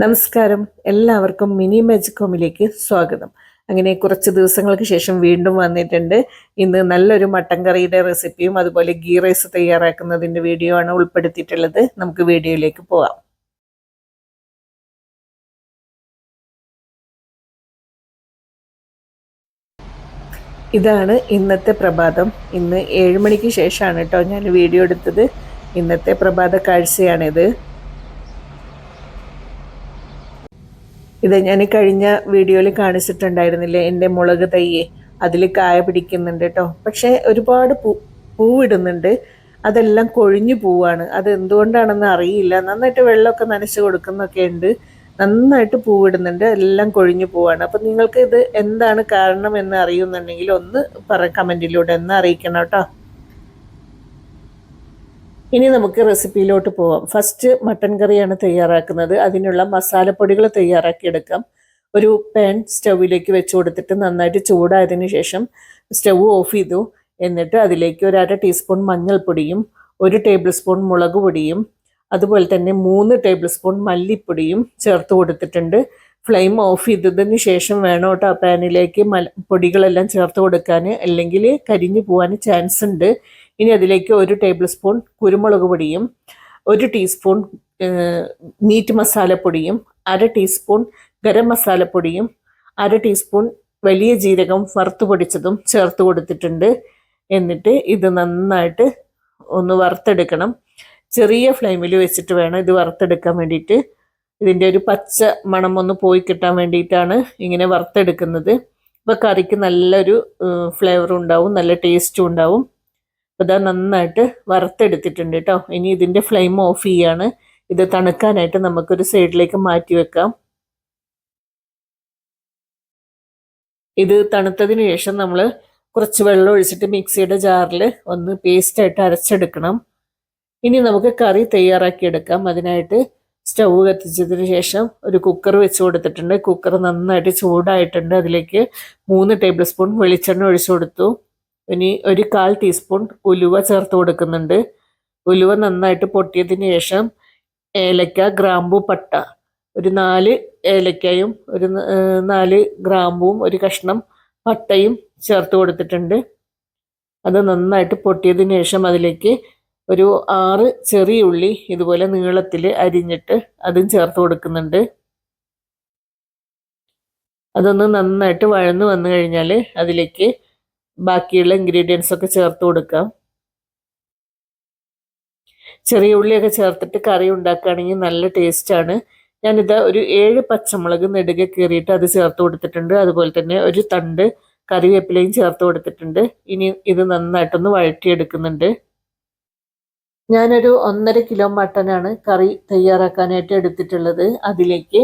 നമസ്കാരം. എല്ലാവർക്കും mini magic ഹോമിലേക്ക് സ്വാഗതം. അങ്ങനെ കുറച്ച് ദിവസങ്ങൾക്ക് ശേഷം വീണ്ടും വന്നിട്ടുണ്ട്. ഇന്ന് നല്ലൊരു മട്ടൻ കറിയുടെ റെസിപ്പിയും അതുപോലെ ഗീ റൈസ് തയ്യാറാക്കുന്നതിന്റെ വീഡിയോ ആണ് ഉൾപ്പെടുത്തിയിട്ടുള്ളത്. നമുക്ക് വീഡിയോയിലേക്ക് പോകാം ഇതാണ് ഇന്നത്തെ പ്രഭാതം. ഇന്ന് ഏഴ് മണിക്ക് ശേഷമാണ് കേട്ടോ ഞാൻ വീഡിയോ എടുത്തത്. ഇന്നത്തെ പ്രഭാത കാഴ്ചയാണിത്. ഇത് ഞാൻ കഴിഞ്ഞ വീഡിയോയിൽ കാണിച്ചിട്ടുണ്ടായിരുന്നില്ലേ? എന്റെ മുളക് തയ്യേ അതിൽ കായ പിടിക്കുന്നുണ്ട് കേട്ടോ പക്ഷേ ഒരുപാട് പൂ പൂവിടുന്നുണ്ട്. അതെല്ലാം കൊഴിഞ്ഞു പോവാണ്. അത് എന്തുകൊണ്ടാണെന്ന് അറിയില്ല. നന്നായിട്ട് വെള്ളമൊക്കെ നനച്ച് കൊടുക്കുന്നൊക്കെ ഉണ്ട്. നന്നായിട്ട് പൂവിടുന്നുണ്ട്. എല്ലാം കൊഴിഞ്ഞു പോവാണ്. അപ്പം നിങ്ങൾക്ക് ഇത് എന്താണ് കാരണം എന്ന് അറിയുന്നുണ്ടെങ്കിൽ ഒന്ന് പറ കമന്റിലൂടെ ഒന്ന് അറിയിക്കണം കേട്ടോ ഇനി നമുക്ക് റെസിപ്പിയിലോട്ട് പോവാം. ഫസ്റ്റ് മട്ടൻ കറിയാണ് തയ്യാറാക്കുന്നത്. അതിനുള്ള മസാലപ്പൊടികൾ തയ്യാറാക്കിയെടുക്കാം. ഒരു പാൻ സ്റ്റൗവിലേക്ക് വെച്ച് കൊടുത്തിട്ട് നന്നായിട്ട് ചൂടായതിനു ശേഷം സ്റ്റൗ ഓഫ് ചെയ്തു. എന്നിട്ട് അതിലേക്ക് ഒരു അര ടീസ്പൂൺ മഞ്ഞൾപ്പൊടിയും ഒരു ടേബിൾ സ്പൂൺ മുളക് പൊടിയും അതുപോലെ തന്നെ മൂന്ന് ടേബിൾ സ്പൂൺ മല്ലിപ്പൊടിയും ചേർത്ത് കൊടുത്തിട്ടുണ്ട്. ഫ്ലെയിം ഓഫ് ചെയ്തതിന് ശേഷം വേണം കേട്ടോ ആ പാനിലേക്ക് മല പൊടികളെല്ലാം ചേർത്ത് കൊടുക്കാൻ. അല്ലെങ്കിൽ കരിഞ്ഞു പോകാൻ ചാൻസ് ഉണ്ട്. ഇനി അതിലേക്ക് ഒരു ടേബിൾ സ്പൂൺ കുരുമുളക് പൊടിയും ഒരു ടീസ്പൂൺ മീറ്റ് മസാലപ്പൊടിയും അര ടീസ്പൂൺ ഗരം മസാലപ്പൊടിയും അര ടീസ്പൂൺ വലിയ ജീരകം വറുത്ത് പൊടിച്ചതും ചേർത്ത് കൊടുത്തിട്ടുണ്ട്. എന്നിട്ട് ഇത് നന്നായിട്ട് ഒന്ന് വറുത്തെടുക്കണം. ചെറിയ ഫ്ലെയിമിൽ വെച്ചിട്ട് വേണം ഇത് വറുത്തെടുക്കാൻ വേണ്ടിയിട്ട്. ഇതിന്റെ ഒരു പച്ച മണം ഒന്ന് പോയി കിട്ടാൻ വേണ്ടിയിട്ടാണ് ഇങ്ങനെ വറുത്തെടുക്കുന്നത്. അപ്പോൾ കറിക്ക് നല്ലൊരു ഫ്ലേവർ ഉണ്ടാവും നല്ല ടേസ്റ്റും ഉണ്ടാവും. അപ്പോൾ ഇതാ നന്നായിട്ട് വറുത്തെടുത്തിട്ടുണ്ട് കേട്ടോ ഇനി ഇതിന്റെ ഫ്ലെയിം ഓഫ് ചെയ്യാണ്. ഇത് തണുക്കാനായിട്ട് നമുക്കൊരു സൈഡിലേക്ക് മാറ്റി വെക്കാം. ഇത് തണുത്തതിന് ശേഷം നമ്മൾ കുറച്ച് വെള്ളം ഒഴിച്ചിട്ട് മിക്സിയുടെ ജാറിൽ ഒന്ന് പേസ്റ്റായിട്ട് അരച്ചെടുക്കണം. ഇനി നമുക്ക് കറി തയ്യാറാക്കി എടുക്കാം. അതിനായിട്ട് സ്റ്റൗ കത്തിച്ചതിന് ശേഷം ഒരു കുക്കർ വെച്ച് കൊടുത്തിട്ടുണ്ട്. കുക്കർ നന്നായിട്ട് ചൂടായിട്ടുണ്ട്. അതിലേക്ക് മൂന്ന് ടേബിൾ സ്പൂൺ വെളിച്ചെണ്ണ ഒഴിച്ചു കൊടുത്തു. ഇനി ഒരു കാൽ ടീസ്പൂൺ ഉലുവ ചേർത്ത് കൊടുക്കുന്നുണ്ട്. ഉലുവ നന്നായിട്ട് പൊട്ടിയതിന് ശേഷം ഏലക്ക ഗ്രാമ്പു പട്ട. ഒരു നാല് ഏലക്കയും ഒരു നാല് ഗ്രാമ്പുവും ഒരു കഷ്ണം പട്ടയും ചേർത്ത് കൊടുത്തിട്ടുണ്ട്. അത് നന്നായിട്ട് പൊട്ടിയതിന് ശേഷം അതിലേക്ക് ഒരു ആറ് ചെറിയ ഉള്ളി ഇതുപോലെ നീളത്തിൽ അരിഞ്ഞിട്ട് അതും ചേർത്ത് കൊടുക്കുന്നുണ്ട്. അതൊന്ന് നന്നായിട്ട് വഴന്നു വന്നു കഴിഞ്ഞാൽ അതിലേക്ക് ബാക്കിയുള്ള ഇൻഗ്രീഡിയൻസ് ഒക്കെ ചേർത്ത് കൊടുക്കാം. ചെറിയ ഉള്ളിയൊക്കെ ചേർത്തിട്ട് കറി ഉണ്ടാക്കുകയാണെങ്കിൽ നല്ല ടേസ്റ്റാണ് ഞാനിത് ഒരു ഏഴ് പച്ചമുളക് നെടുകെ കീറിയിട്ട് അത് ചേർത്ത് കൊടുത്തിട്ടുണ്ട്. അതുപോലെ തന്നെ ഒരു തണ്ട് കറിവേപ്പിലയും ചേർത്ത് കൊടുത്തിട്ടുണ്ട്. ഇനി ഇത് നന്നായിട്ടൊന്ന് വഴറ്റിയെടുക്കുന്നുണ്ട്. ഞാനൊരു ഒന്നര കിലോ മട്ടനാണ് കറി തയ്യാറാക്കാനായിട്ട് എടുത്തിട്ടുള്ളത്. അതിലേക്ക്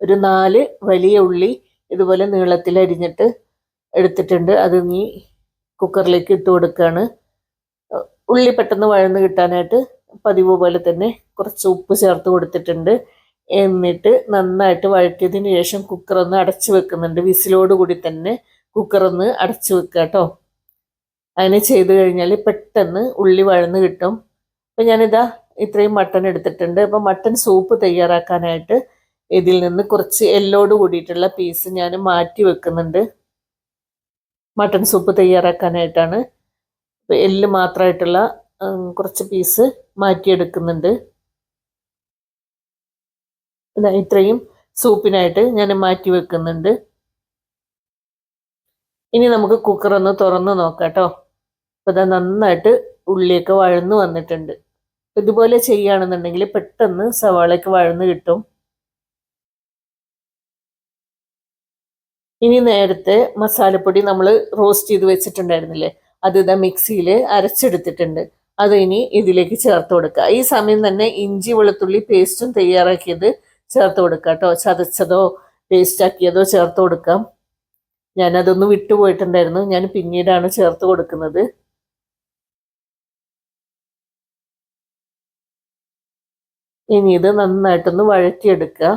ഒരു നാല് വലിയ ഉള്ളി ഇതുപോലെ നീളത്തിൽ അരിഞ്ഞിട്ട് എടുത്തിട്ടുണ്ട്. അത് നീ കുക്കറിലേക്ക് ഇട്ട് കൊടുക്കുകയാണ് ഉള്ളി പെട്ടെന്ന് വഴന്ന് കിട്ടാനായിട്ട് പതിവ് പോലെ തന്നെ കുറച്ച് ഉപ്പ് ചേർത്ത് കൊടുത്തിട്ടുണ്ട്. എന്നിട്ട് നന്നായിട്ട് വഴറ്റിയതിന് ശേഷം കുക്കർ ഒന്ന് അടച്ചു വെക്കുന്നുണ്ട്. വിസിലോട് കൂടി തന്നെ കുക്കർ ഒന്ന് അടച്ചു വെക്കുക കേട്ടോ. അങ്ങനെ ചെയ്ത് കഴിഞ്ഞാൽ പെട്ടെന്ന് ഉള്ളി വഴന്ന് കിട്ടും. അപ്പം ഞാനിതാ ഇത്രയും മട്ടൺ എടുത്തിട്ടുണ്ട്. അപ്പം മട്ടൺ സൂപ്പ് തയ്യാറാക്കാനായിട്ട് ഇതിൽ നിന്ന് കുറച്ച് എല്ലോട് കൂടിയിട്ടുള്ള പീസ് ഞാൻ മാറ്റി വെക്കുന്നുണ്ട്. മട്ടൺ സൂപ്പ് തയ്യാറാക്കാനായിട്ടാണ്. എല്ല് മാത്രമായിട്ടുള്ള കുറച്ച് പീസ് മാറ്റിയെടുക്കുന്നുണ്ട്. ഇത്രയും സൂപ്പിനായിട്ട് ഞാൻ മാറ്റി വെക്കുന്നുണ്ട്. ഇനി നമുക്ക് കുക്കർ ഒന്ന് തുറന്ന് നോക്കാം കേട്ടോ അപ്പോൾ ഇത് നന്നായിട്ട് ഉള്ളിയൊക്കെ വഴന്ന് വന്നിട്ടുണ്ട്. ഇതുപോലെ ചെയ്യുകയാണെന്നുണ്ടെങ്കിൽ പെട്ടെന്ന് സവാളയൊക്കെ വഴന്ന് കിട്ടും. ഇനി നേരത്തെ മസാലപ്പൊടി നമ്മൾ റോസ്റ്റ് ചെയ്ത് വെച്ചിട്ടുണ്ടായിരുന്നില്ലേ? അത് ഇതാ മിക്സിയിൽ അരച്ചെടുത്തിട്ടുണ്ട്. അത് ഇനി ഇതിലേക്ക് ചേർത്ത് കൊടുക്കുക. ഈ സമയം തന്നെ ഇഞ്ചി വെളുത്തുള്ളി പേസ്റ്റും തയ്യാറാക്കിയത് ചേർത്ത് കൊടുക്കുക കേട്ടോ. ചതച്ചതോ പേസ്റ്റാക്കിയതോ ചേർത്ത് കൊടുക്കാം. ഞാനതൊന്ന് വിട്ടുപോയിട്ടുണ്ടായിരുന്നു ഞാൻ പിന്നീടാണ് ചേർത്ത് കൊടുക്കുന്നത്. ഇനി ഇത് നന്നായിട്ടൊന്ന് വഴറ്റിയെടുക്കുക.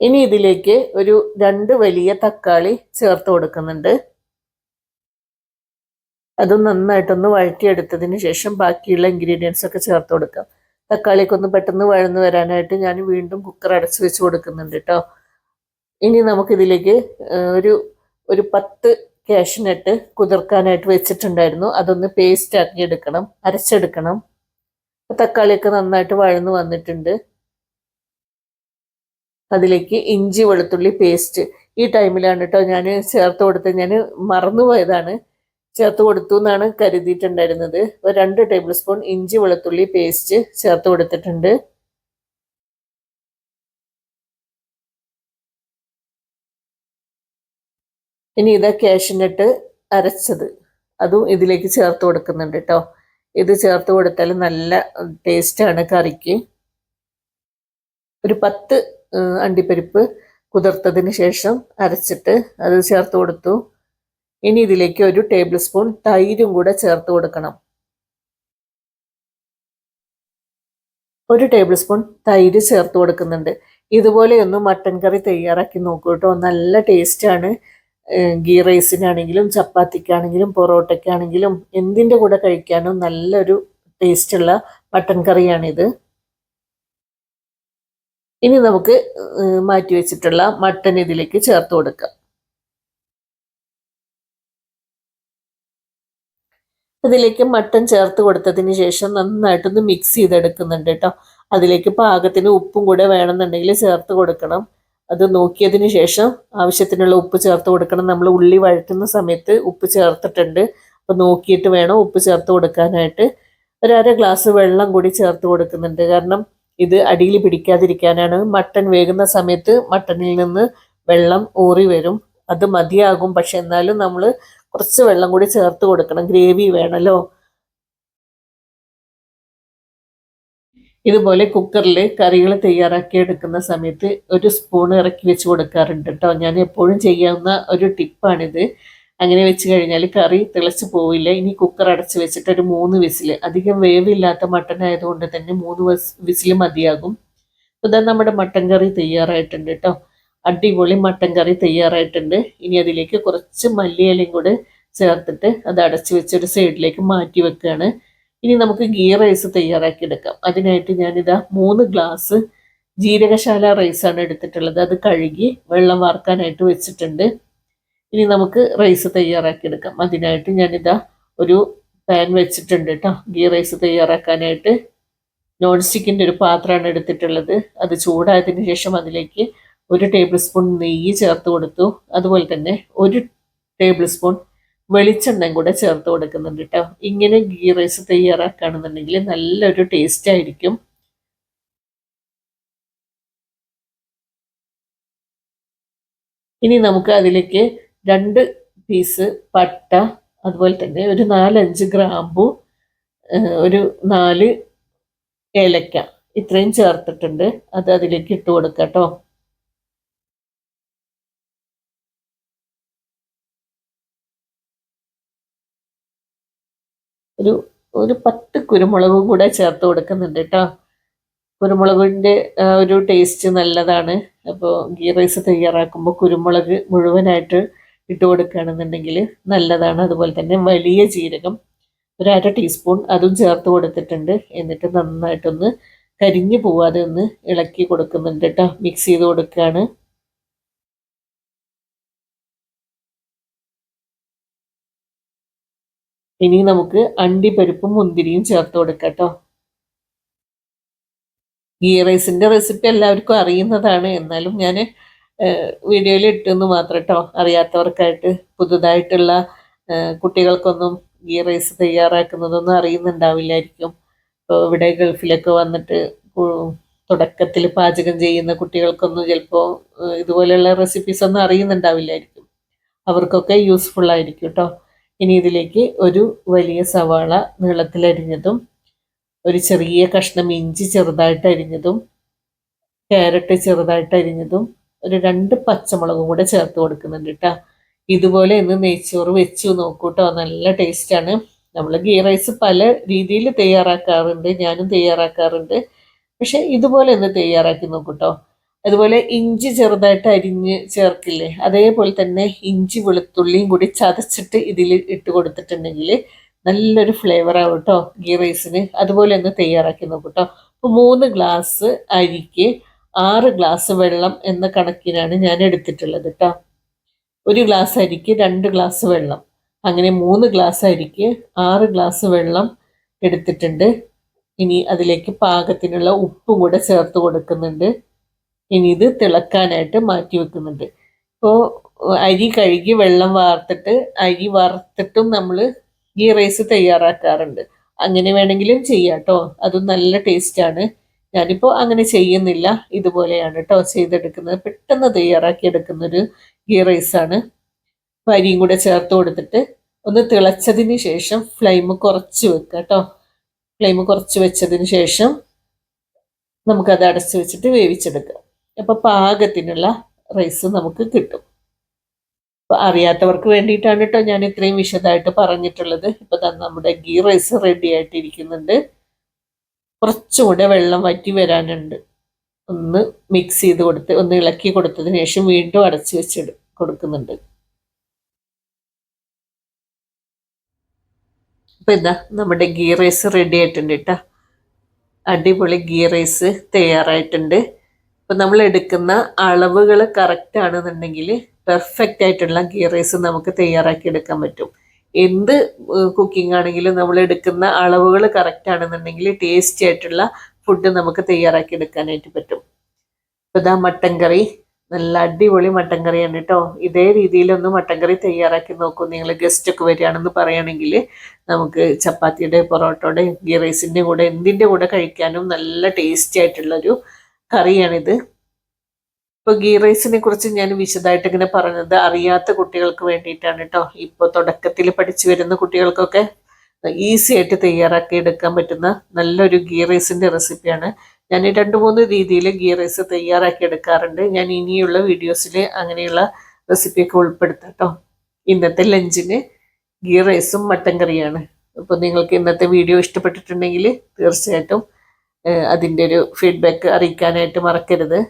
ഇനി ഇതിലേക്ക് ഒരു രണ്ട് വലിയ തക്കാളി ചേർത്ത് കൊടുക്കുന്നുണ്ട്. അത് നന്നായിട്ടൊന്ന് വഴറ്റിയെടുത്തതിന് ശേഷം ബാക്കിയുള്ള ഇൻഗ്രീഡിയൻസ് ഒക്കെ ചേർത്ത് കൊടുക്കാം. തക്കാളിക്കൊന്ന് പെട്ടെന്ന് വഴന്ന് വരാനായിട്ട് ഞാൻ വീണ്ടും കുക്കർ അടച്ചു വെച്ച് കൊടുക്കുന്നുണ്ട് കേട്ടോ ഇനി നമുക്കിതിലേക്ക് ഒരു ഒരു പത്ത് കാഷ്നട്ട് കുതിർക്കാനായിട്ട് വെച്ചിട്ടുണ്ടായിരുന്നു. അതൊന്ന് പേസ്റ്റ് ആക്കി എടുക്കണം അരച്ചെടുക്കണം. തക്കാളിയൊക്കെ നന്നായിട്ട് വഴന്ന് വന്നിട്ടുണ്ട്. അതിലേക്ക് ഇഞ്ചി വെളുത്തുള്ളി പേസ്റ്റ് ഈ ടൈമിലാണ് കേട്ടോ ഞാൻ ചേർത്ത് കൊടുത്തത്. ഞാൻ മറന്നുപോയതാണ് ചേർത്ത് കൊടുത്തു എന്നാണ് കരുതിയിട്ടുണ്ടായിരുന്നത്. ഒരു രണ്ട് ടേബിൾ സ്പൂൺ ഇഞ്ചി വെളുത്തുള്ളി പേസ്റ്റ് ചേർത്ത് കൊടുത്തിട്ടുണ്ട്. ഇനി ഇതാ ക്യാഷിനിട്ട് അരച്ചത്. അതും ഇതിലേക്ക് ചേർത്ത് കൊടുക്കുന്നുണ്ട് കേട്ടോ ഇത് ചേർത്ത് കൊടുത്താൽ നല്ല ടേസ്റ്റാണ് കറിക്ക്. ഒരു പത്ത് അണ്ടിപ്പരിപ്പ് കുതിർത്തതിന് ശേഷം അരച്ചിട്ട് അത് ചേർത്ത് കൊടുത്തു. ഇനി ഇതിലേക്ക് ഒരു ടേബിൾ സ്പൂൺ തൈരും കൂടെ ചേർത്ത് കൊടുക്കണം. ഒരു ടേബിൾ സ്പൂൺ തൈര് ചേർത്ത് കൊടുക്കുന്നുണ്ട്. ഇതുപോലെയൊന്ന് മട്ടൻ കറി തയ്യാറാക്കി നോക്കൂ കേട്ടോ. നല്ല ടേസ്റ്റാണ്. ഗീ റൈസിനാണെങ്കിലും ചപ്പാത്തിക്കാണെങ്കിലും പൊറോട്ടയ്ക്കാണെങ്കിലും എന്തിന്റെ കൂടെ കഴിക്കാനും നല്ലൊരു ടേസ്റ്റുള്ള മട്ടൻ കറിയാണിത്. ഇനി നമുക്ക് മാറ്റി വെച്ചിട്ടുള്ള മട്ടൻ ഇതിലേക്ക് ചേർത്ത് കൊടുക്കാം. അതിലേക്ക് മട്ടൻ ചേർത്ത് കൊടുത്തതിന് ശേഷം നന്നായിട്ടൊന്ന് മിക്സ് ചെയ്തെടുക്കുന്നുണ്ട് കേട്ടോ. അതിലേക്ക് പാകത്തിന് ഉപ്പും കൂടെ വേണമെന്നുണ്ടെങ്കിൽ ചേർത്ത് കൊടുക്കണം. അത് നോക്കിയതിന് ശേഷം ആവശ്യത്തിനുള്ള ഉപ്പ് ചേർത്ത് കൊടുക്കണം. നമ്മൾ ഉള്ളി വഴറ്റുന്ന സമയത്ത് ഉപ്പ് ചേർത്തിട്ടുണ്ട്. അപ്പോൾ നോക്കിയിട്ട് വേണം ഉപ്പ് ചേർത്ത് കൊടുക്കാനായിട്ട്. ഒരര ഗ്ലാസ് വെള്ളം കൂടി ചേർത്ത് കൊടുക്കുന്നുണ്ട്. കാരണം ഇത് അടിയിൽ പിടിക്കാതിരിക്കാനാണ്. മട്ടൺ വേകുന്ന സമയത്ത് മട്ടണിൽ നിന്ന് വെള്ളം ഊറി വരും. അത് മതിയാകും. പക്ഷെ എന്നാലും നമ്മൾ കുറച്ച് വെള്ളം കൂടി ചേർത്ത് കൊടുക്കണം. ഗ്രേവി വേണമല്ലോ ഇതുപോലെ കുക്കറിൽ കറികൾ തയ്യാറാക്കി എടുക്കുന്ന സമയത്ത് ഒരു സ്പൂൺ ഇറക്കി വെച്ച് കൊടുക്കാറുണ്ട് കേട്ടോ. ഞാൻ എപ്പോഴും ചെയ്യാവുന്ന ഒരു ടിപ്പാണിത്. അങ്ങനെ വെച്ച് കഴിഞ്ഞാൽ കറി തിളച്ച് പോവില്ല. ഇനി കുക്കർ അടച്ച് വെച്ചിട്ട് ഒരു മൂന്ന് വിസിൽ അധികം വേവില്ലാത്ത മട്ടൻ ആയതുകൊണ്ട് തന്നെ മൂന്ന് വിസിൽ മതിയാകും. ഇതാ നമ്മുടെ മട്ടൻ കറി തയ്യാറായിട്ടുണ്ട് കേട്ടോ അടിപൊളി മട്ടൻ കറി തയ്യാറായിട്ടുണ്ട്. ഇനി അതിലേക്ക് കുറച്ച് മല്ലിയിലയും കൂടെ ചേർത്തിട്ട് അത് അടച്ചു വെച്ചൊരു സൈഡിലേക്ക് മാറ്റി വെക്കുകയാണ് ഇനി നമുക്ക് ഗീ റൈസ് തയ്യാറാക്കി എടുക്കാം. അതിനായിട്ട് ഞാനിതാ മൂന്ന് ഗ്ലാസ് ജീരകശാല റൈസാണ് എടുത്തിട്ടുള്ളത്. അത് കഴുകി വെള്ളം വാർക്കാനായിട്ട് വെച്ചിട്ടുണ്ട്. ഇനി നമുക്ക് റൈസ് തയ്യാറാക്കി എടുക്കാം അതിനായിട്ട് ഞാനിതാ ഒരു പാൻ വെച്ചിട്ടുണ്ട് കേട്ടോ ഗീ റൈസ് തയ്യാറാക്കാനായിട്ട് നോൺ സ്റ്റിക്കിന്റെ ഒരു പാത്രമാണ് എടുത്തിട്ടുള്ളത്. അത് ചൂടായതിനു ശേഷം അതിലേക്ക് ഒരു ടേബിൾ സ്പൂൺ നെയ്യ് ചേർത്ത് കൊടുത്തു. അതുപോലെ തന്നെ ഒരു ടേബിൾ സ്പൂൺ വെളിച്ചെണ്ണയും കൂടെ ചേർത്ത് കൊടുക്കുന്നുണ്ട് കേട്ടോ ഇങ്ങനെ ഗീ റൈസ് തയ്യാറാക്കുകയാണെന്നുണ്ടെങ്കിൽ നല്ലൊരു ടേസ്റ്റ് ആയിരിക്കും. ഇനി നമുക്ക് അതിലേക്ക് രണ്ട് പീസ് പട്ട അതുപോലെ തന്നെ ഒരു നാലഞ്ച് ഗ്രാമ്പു ഒരു നാല് ഏലക്ക. ഇത്രയും ചേർത്തിട്ടുണ്ട്. അത് അതിലേക്ക് ഇട്ട് കൊടുക്കട്ടോ. ഒരു ഒരു പത്ത് കുരുമുളകും കൂടെ ചേർത്ത് കൊടുക്കുന്നുണ്ട് കേട്ടോ കുരുമുളകിന്റെ ഒരു ടേസ്റ്റ് നല്ലതാണ്. അപ്പോൾ ഗീ റൈസ് തയ്യാറാക്കുമ്പോൾ കുരുമുളക് മുഴുവനായിട്ട് ഇട്ട് കൊടുക്കുകയാണെന്നുണ്ടെങ്കിൽ നല്ലതാണ്. അതുപോലെ തന്നെ വലിയ ജീരകം ഒരു അര ടീസ്പൂൺ അതും ചേർത്ത് കൊടുത്തിട്ടുണ്ട്. എന്നിട്ട് നന്നായിട്ടൊന്ന് കരിഞ്ഞു പോവാതെ ഒന്ന് ഇളക്കി കൊടുക്കുന്നുണ്ട് കേട്ടോ. മിക്സ് ചെയ്ത് കൊടുക്കുകയാണ്. ഇനി നമുക്ക് അണ്ടിപ്പരിപ്പും മുന്തിരിയും ചേർത്ത് കൊടുക്കാം കേട്ടോ. ഗീ റൈസിന്റെ റെസിപ്പി എല്ലാവർക്കും അറിയുന്നതാണ്. എന്നാലും ഞാൻ വീഡിയോയിൽ ഇട്ടെന്ന് മാത്രം കേട്ടോ അറിയാത്തവർക്കായിട്ട് പുതുതായിട്ടുള്ള കുട്ടികൾക്കൊന്നും ഈ റൈസ് തയ്യാറാക്കുന്നതൊന്നും അറിയുന്നുണ്ടാവില്ലായിരിക്കും. ഇപ്പോൾ ഇവിടെ ഗൾഫിലൊക്കെ വന്നിട്ട് തുടക്കത്തിൽ പാചകം ചെയ്യുന്ന കുട്ടികൾക്കൊന്നും ചിലപ്പോൾ ഇതുപോലെയുള്ള റെസിപ്പീസ് ഒന്നും അറിയുന്നുണ്ടാവില്ലായിരിക്കും. അവർക്കൊക്കെ യൂസ്ഫുൾ ആയിരിക്കും കേട്ടോ ഇനി ഇതിലേക്ക് ഒരു വലിയ സവാള നീളത്തിലരിഞ്ഞതും ഒരു ചെറിയ കഷ്ണം ഇഞ്ചി ചെറുതായിട്ട് അരിഞ്ഞതും ക്യാരറ്റ് ചെറുതായിട്ട് അരിഞ്ഞതും ഒരു രണ്ട് പച്ചമുളകും കൂടെ ചേർത്ത് കൊടുക്കുന്നുണ്ട് കേട്ടോ ഇതുപോലെ ഇന്ന് നെയ്ച്ചോറ് വെച്ചു നോക്കൂട്ടോ. നല്ല ടേസ്റ്റാണ് നമ്മൾ ഗീ റൈസ് പല രീതിയിൽ തയ്യാറാക്കാറുണ്ട്. ഞാനും തയ്യാറാക്കാറുണ്ട്. പക്ഷെ ഇതുപോലെ ഒന്ന് തയ്യാറാക്കി നോക്കൂട്ടോ. അതുപോലെ ഇഞ്ചി ചെറുതായിട്ട് അരിഞ്ഞ് ചേർക്കില്ലേ? അതേപോലെ തന്നെ ഇഞ്ചി വെളുത്തുള്ളിയും കൂടി ചതച്ചിട്ട് ഇതിൽ ഇട്ട് കൊടുത്തിട്ടുണ്ടെങ്കിൽ നല്ലൊരു ഫ്ലേവർ ആവും കേട്ടോ ഗീ റൈസിന്. അതുപോലെ ഒന്ന് തയ്യാറാക്കി നോക്കൂട്ടോ. അപ്പോൾ മൂന്ന് ഗ്ലാസ് അരിക്ക് ആറ് ഗ്ലാസ് വെള്ളം എന്ന കണക്കിനാണ് ഞാൻ എടുത്തിട്ടുള്ളത് കേട്ടോ ഒരു ഗ്ലാസ് അരിക്ക് രണ്ട് ഗ്ലാസ് വെള്ളം. അങ്ങനെ മൂന്ന് ഗ്ലാസ് അരിക്ക് ആറ് ഗ്ലാസ് വെള്ളം എടുത്തിട്ടുണ്ട്. ഇനി അതിലേക്ക് പാകത്തിനുള്ള ഉപ്പും കൂടെ ചേർത്ത് കൊടുക്കുന്നുണ്ട്. ഇനി ഇത് തിളക്കാനായിട്ട് മാറ്റി വെക്കുന്നുണ്ട്. ഇപ്പോൾ അരി കഴുകി വെള്ളം വാർത്തിട്ട് അരി വറുത്തിട്ടും നമ്മൾ ഈ റൈസ് തയ്യാറാക്കാറുണ്ട്. അങ്ങനെ വേണമെങ്കിലും ചെയ്യാം കേട്ടോ അതും നല്ല ടേസ്റ്റാണ് ഞാനിപ്പോൾ അങ്ങനെ ചെയ്യുന്നില്ല. ഇതുപോലെയാണ് കേട്ടോ ചെയ്തെടുക്കുന്നത്. പെട്ടെന്ന് തയ്യാറാക്കി എടുക്കുന്നൊരു ഗീ റൈസാണ് അരിയും കൂടെ ചേർത്ത് കൊടുത്തിട്ട് ഒന്ന് തിളച്ചതിന് ശേഷം ഫ്ലെയിം കുറച്ച് വെക്കുക കേട്ടോ ഫ്ലെയിം കുറച്ച് വെച്ചതിന് ശേഷം നമുക്കത് അടച്ച് വെച്ചിട്ട് വേവിച്ചെടുക്കാം. അപ്പോൾ പാകത്തിനുള്ള റൈസ് നമുക്ക് കിട്ടും. അപ്പോൾ അറിയാത്തവർക്ക് വേണ്ടിയിട്ടാണ് കേട്ടോ ഞാൻ ഇത്രയും വിശദമായിട്ട് പറഞ്ഞിട്ടുള്ളത്. ഇപ്പോൾ നമ്മുടെ ഗീ റൈസ് റെഡി ആയിട്ടിരിക്കുന്നുണ്ട്. കുറച്ചുകൂടെ വെള്ളം വറ്റി വരാനുണ്ട്. ഒന്ന് മിക്സ് ചെയ്ത് കൊടുത്ത് ഒന്ന് ഇളക്കി കൊടുത്തതിന് ശേഷം വീണ്ടും അടച്ചു വെച്ച് കൊടുക്കുന്നുണ്ട്. അപ്പം എന്താ നമ്മുടെ ഗീ റൈസ് റെഡി ആയിട്ടുണ്ട് കേട്ടോ അടിപൊളി ഗീ റൈസ് തയ്യാറായിട്ടുണ്ട്. അപ്പം നമ്മൾ എടുക്കുന്ന അളവുകൾ കറക്റ്റ് ആണെന്നുണ്ടെങ്കിൽ പെർഫെക്റ്റ് ആയിട്ടുള്ള ഗീ റൈസ് നമുക്ക് തയ്യാറാക്കി എടുക്കാൻ പറ്റും. എന്ത് കുക്കിംഗ് ആണെങ്കിലും നമ്മൾ എടുക്കുന്ന അളവുകൾ കറക്റ്റ് ആണെന്നുണ്ടെങ്കിൽ ടേസ്റ്റി ആയിട്ടുള്ള ഫുഡ് നമുക്ക് തയ്യാറാക്കി എടുക്കാനായിട്ട് പറ്റും. അപ്പോൾ ഇതാ മട്ടൻ കറി. നല്ല അടിപൊളി മട്ടൻ കറിയാണ് കേട്ടോ ഇതേ രീതിയിലൊന്ന് മട്ടൻ കറി തയ്യാറാക്കി നോക്കൂ. നിങ്ങൾ ഗസ്റ്റ് ഒക്കെ വരികയാണെന്ന് പറയുകയാണെങ്കിൽ നമുക്ക് ചപ്പാത്തിയുടെ പൊറോട്ടയുടെ ഗീ റൈസിന്റെ കൂടെ എന്തിന്റെ കൂടെ കഴിക്കാനും നല്ല ടേസ്റ്റി ആയിട്ടുള്ളൊരു കറിയാണിത്. ഇപ്പോൾ ഗീ റൈസിനെ കുറിച്ച് ഞാൻ വിശദമായിട്ട് ഇങ്ങനെ പറഞ്ഞത് അറിയാത്ത കുട്ടികൾക്ക് വേണ്ടിയിട്ടാണ് കേട്ടോ ഇപ്പോൾ തുടക്കത്തിൽ പഠിച്ചു വരുന്ന കുട്ടികൾക്കൊക്കെ ഈസി ആയിട്ട് തയ്യാറാക്കി എടുക്കാൻ പറ്റുന്ന നല്ലൊരു ഗീ റൈസിന്റെ റെസിപ്പിയാണ്. ഞാൻ രണ്ട് മൂന്ന് രീതിയിൽ ഗീ റൈസ് തയ്യാറാക്കി എടുക്കാറുണ്ട്. ഞാൻ ഇനിയുള്ള വീഡിയോസിൽ അങ്ങനെയുള്ള റെസിപ്പിയൊക്കെ ഉൾപ്പെടുത്താം കേട്ടോ ഇന്നത്തെ ലഞ്ചിന് ഗീ റൈസും മട്ടൻ കറിയാണ്. അപ്പോൾ നിങ്ങൾക്ക് ഇന്നത്തെ വീഡിയോ ഇഷ്ടപ്പെട്ടിട്ടുണ്ടെങ്കിൽ തീർച്ചയായിട്ടും അതിന്റെ ഒരു ഫീഡ്ബാക്ക് അറിയിക്കാനായിട്ട് മറക്കരുത്.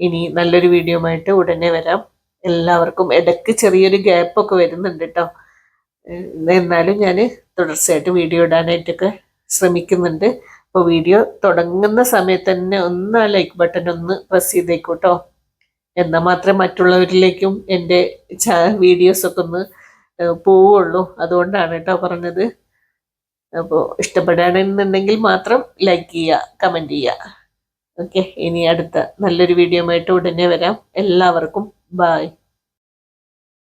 ഇനി നല്ലൊരു വീഡിയോ ആയിട്ട് ഉടനെ വരാം. എല്ലാവർക്കും ഇടയ്ക്ക് ചെറിയൊരു ഗ്യാപ്പൊക്കെ വരുന്നുണ്ട് കേട്ടോ എന്നാലും ഞാൻ തുടർച്ചയായിട്ട് വീഡിയോ ഇടാനായിട്ടൊക്കെ ശ്രമിക്കുന്നുണ്ട്. അപ്പോൾ വീഡിയോ തുടങ്ങുന്ന സമയത്ത് തന്നെ ഒന്ന് ആ ലൈക്ക് ബട്ടൺ ഒന്ന് പ്രസ് ചെയ്തേക്കൂട്ടോ എന്നാൽ മാത്രമേ മറ്റുള്ളവരിലേക്കും എന്റെ വീഡിയോസൊക്കെ ഒന്ന് പോവുള്ളൂ. അതുകൊണ്ടാണ് കേട്ടോ പറഞ്ഞത്. അപ്പോൾ ഇഷ്ടപ്പെടുകയാണെന്നുണ്ടെങ്കിൽ മാത്രം ലൈക്ക് ചെയ്യുക കമന്റ് ചെയ്യുക. ഓക്കെ ഇനി അടുത്ത നല്ലൊരു വീഡിയോ ആയിട്ട് ഉടനെ വരാം. എല്ലാവർക്കും ബായ്